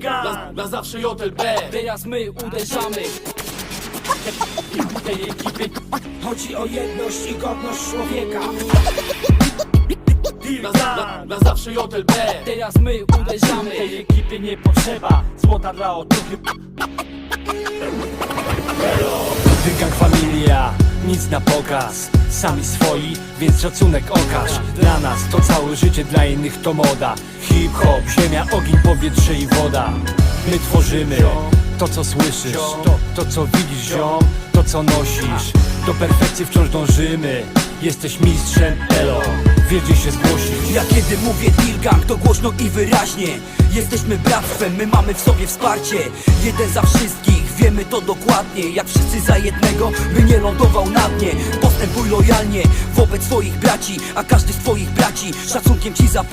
Na, na zawsze JLB Teraz my uderzamy. Tej ekipy Chodzi o jedność i godność człowieka. Na, na, na zawsze JLB Teraz my uderzamy. Tej ekipy nie potrzeba Złota dla otuchy Dygang familia, nic na pokaz. Sami swoi, więc szacunek okaż. Dla nas to całe życie, dla innych to moda. Hip-hop, ziemia, ogień, powietrze i woda. My tworzymy to co słyszysz. To, to co widzisz ziom, to co nosisz. Do perfekcji wciąż dążymy. Jesteś mistrzem, elo. Wiesz gdzie się zgłosić Ja kiedy mówię deal to głośno i wyraźnie. Jesteśmy bractwem, my mamy w sobie wsparcie. Jeden za wszystkich, wiemy to dokładnie Jak wszyscy za jednego, by nie lądował na dnie. Postępuj lojalnie wobec swoich braci A każdy z twoich braci szacunkiem ci zapłaci